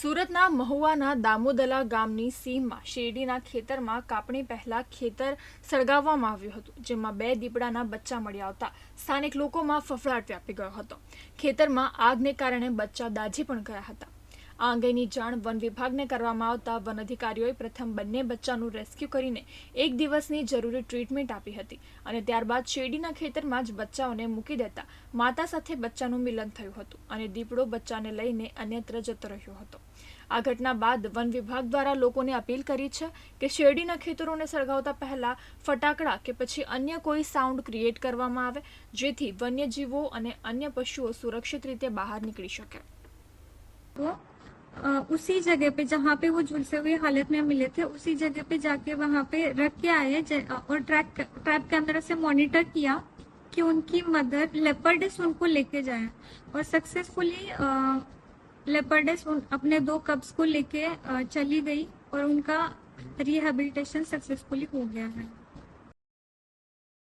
સુરતના મહુવાના દામોદલા ગામની સીમમાં શેરડીના ખેતરમાં કાપણી પહેલા ખેતર સળગાવવામાં આવ્યું હતું, જેમાં બે દીપડાના બચ્ચા મળી આવતા સ્થાનિક લોકોમાં ફફડાટ વ્યાપી ગયો હતો. ખેતરમાં આગને કારણે બચ્ચા દાઝી પણ ગયા હતા. આ અંગેની જાણ વન વિભાગને કરવામાં આવતા વન અધિકારીઓએ પ્રથમ બંને બચ્ચાનું રેસ્ક્યુ કરીને એક દિવસની જરૂરી ટ્રીટમેન્ટ આપી હતી અને ત્યારબાદ શેરડીના ખેતરમાં જ બચ્ચાઓને મૂકી દેતા માતા સાથે બચ્ચાનું મિલન થયું હતું અને દીપડો બચ્ચાને લઈને અન્યત્ર જતો રહ્યો હતો. આ ઘટના બાદ વન વિભાગ દ્વારા લોકોને અપીલ કરી છે કે શેરડીના ખેતરોને સળગાવતા પહેલા ફટાકડા કે પછી અન્ય કોઈ સાઉન્ડ ક્રિએટ કરવામાં આવે, જેથી વન્યજીવો અને અન્ય પશુઓ સુરક્ષિત રીતે બહાર નીકળી શકે. उसी जगह पे जहाँ पे वो झुलसे हुए हालत में मिले थे, उसी जगह पे जाके वहाँ पे रख के आए और ट्रैक ट्रैप कैमरा से मॉनिटर किया कि उनकी मदर लेपर्डिस उनको लेके जाए। और सक्सेसफुली लेपर्डिस अपने दो कब्स को लेके चली गई और उनका रिहेबिलिटेशन सक्सेसफुली हो गया है।